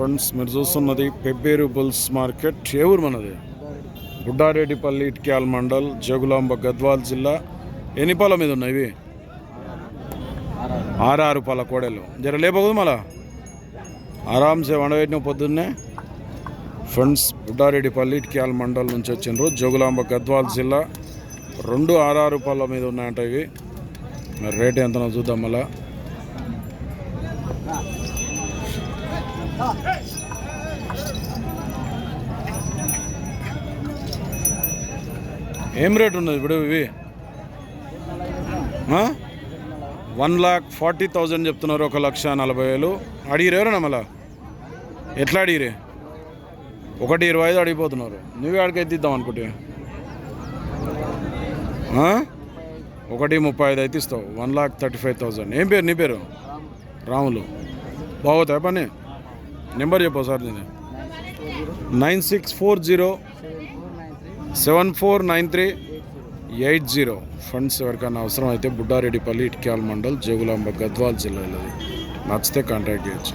Friends మీరు చూస్తున్నది Pebbair bulls market ఏ ఊరు మనది? గుడ్డారెడ్డిపల్లి ఇట్క్యాల్ మండల్ జగులాంబ గద్వాల్ జిల్లా. ఎన్ని మీద ఉన్నాయి ఇవి? ఆరారు పాల కోడలు. జర లేపకూడదు మళ్ళా? ఆరామ్సే వండబెట్టిన పొద్దున్నే. ఫ్రెండ్స్ గుడ్డారెడ్డిపల్లి ఇట్క్యాల్ మండల్ నుంచి వచ్చిండ్రు జగులాంబ గద్వాల్ జిల్లా. రెండు ఆరారు పాల మీద ఉన్నాయంట ఇవి. మరి రేట్ ఎంతనో చూద్దాం మళ్ళా. ఏం రేట్ ఉన్నది ఇప్పుడు ఇవి? వన్ లాక్ ఫార్టీ థౌజండ్ చెప్తున్నారు ఒక లక్ష నలభై వేలు. అడిగిరు ఎవరన్నా మళ్ళా? ఎట్లా అడిగిరే ఒకటి ఇరవై ఐదు అడిగిపోతున్నారు. నువ్వే అడిగైతే ఇద్దాం అనుకుంటే. ఒకటి ముప్పై ఐదు అయితే ఇస్తావు. One lakh thirty five thousand. ఏం పేరు నీ పేరు? రాములు. బాగోతాయి పని? నెంబర్ చెప్పు సార్ నేను nine six four zero seven four nine three eight zero. Funds ఎవరికైనా అవసరం అయితే బుడ్డారెడ్డిపల్లి ఇట్క్యాల్ మండల్ జోగులాంబ గద్వాల్ జిల్లాలో నచ్చితే కాంటాక్ట్ చేయొచ్చు.